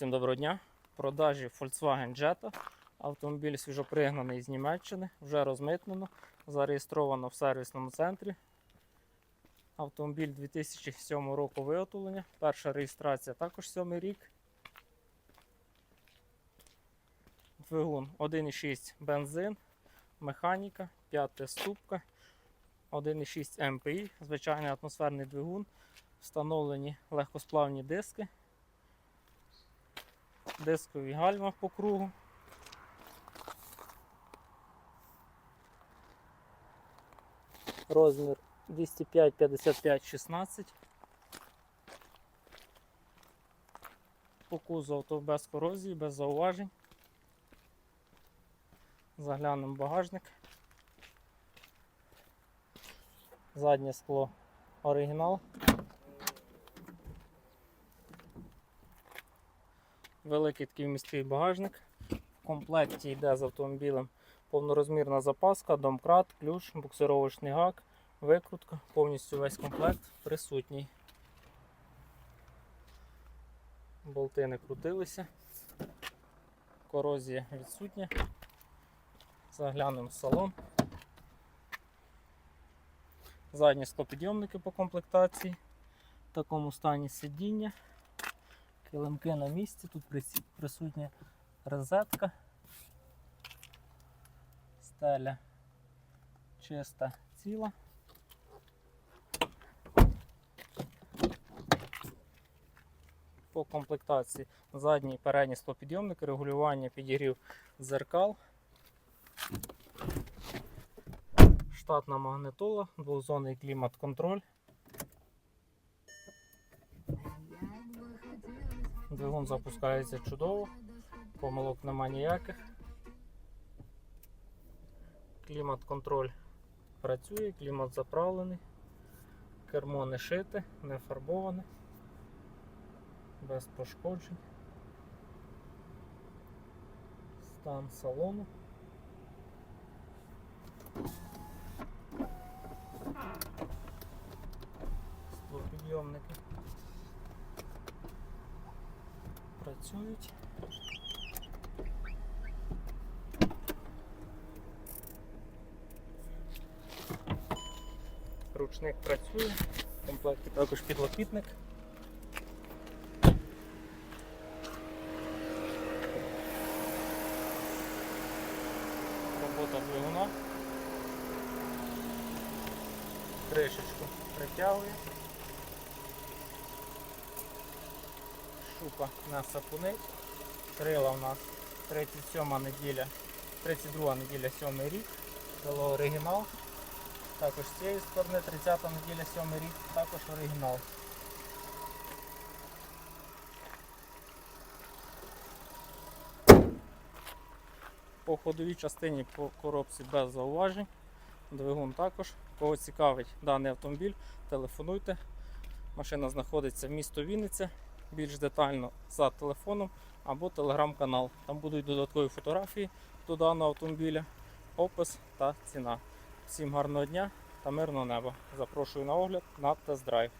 Всім доброго дня. В продажі Volkswagen Jetta. Автомобіль свіжопригнаний з Німеччини, вже розмитнено, зареєстровано в сервісному центрі. Автомобіль 2007 року виготовлення. Перша реєстрація також 7 рік. Двигун 1,6 бензин, механіка, 5 ступка, 1,6 МПІ, звичайний атмосферний двигун, встановлені легкосплавні диски дискові гальма по кругу. Розмір 205, 55, 16. По кузову то без корозії, без зауважень. Заглянемо багажник. Заднє скло оригінал. Великий такий міський багажник. В комплекті йде з автомобілем повнорозмірна запаска, домкрат, ключ, буксировочний гак, викрутка, повністю весь комплект присутній. Болти не крутилися. Корозія відсутня. Заглянемо в салон. Задні склопідйомники по комплектації. В такому стані сидіння. Килимки на місці, тут присутня розетка. Стеля чиста ціла. По комплектації задній і передній склопідйомник, регулювання підігрів дзеркал. Штатна магнитола, двозонний клімат-контроль. Двигун запускається чудово, помилок нема ніяких. Клімат-контроль працює, клімат заправлений, кермо не шите, не фарбоване, без пошкоджень. Стан салону. Склопідйомники працюють. Ручник працює, в комплекті також підлокітник. Робота двигуна. Кришечку притягує. Шука на сапунить. Крила у нас 37 неділя, 32 неділя 7 рік. Дало оригінал. Також з цієї сторони 30 неділя 7 рік, також оригінал. По ходовій частині по коробці без зауважень. Двигун також. Кого цікавить даний автомобіль, телефонуйте. Машина знаходиться в місто Вінниця. Більш детально за телефоном або телеграм-канал. Там будуть додаткові фотографії до даного автомобіля, опис та ціна. Всім гарного дня та мирного неба. Запрошую на огляд на тест-драйв.